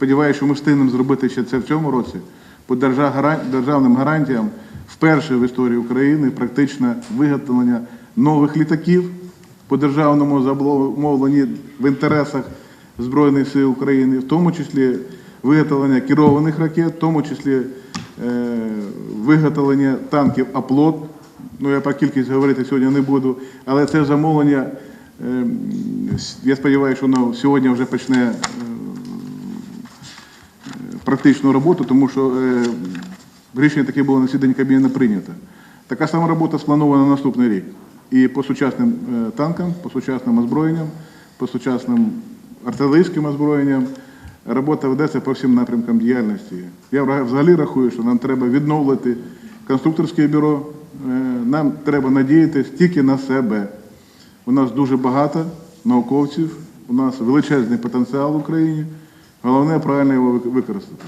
сподіваюся, що ми встигнемо зробити ще це в цьому році. По державним гарантіям вперше в історії України практичне виготовлення нових літаків по державному замовленні в інтересах Збройних сил України, в тому числі виготовлення керованих ракет, в тому числі е, виготовлення танків «Аплот». Ну, я про кількість говорити сьогодні не буду, але це замовлення, е, я сподіваюся, що воно сьогодні вже почне е, практичну роботу, тому що е, рішення таке було на засіданні не прийнято. Така сама робота спланована на наступний рік. І по сучасним е, танкам, по сучасним озброєнням, по сучасним артилерійським озброєнням. Робота ведеться по всім напрямкам діяльності. Я взагалі рахую, що нам треба відновити конструкторське бюро. Е, Нам треба надіятися тільки на себе. У нас дуже багато науковців, у нас величезний потенціал в Україні. Головне правильно його вик- використати.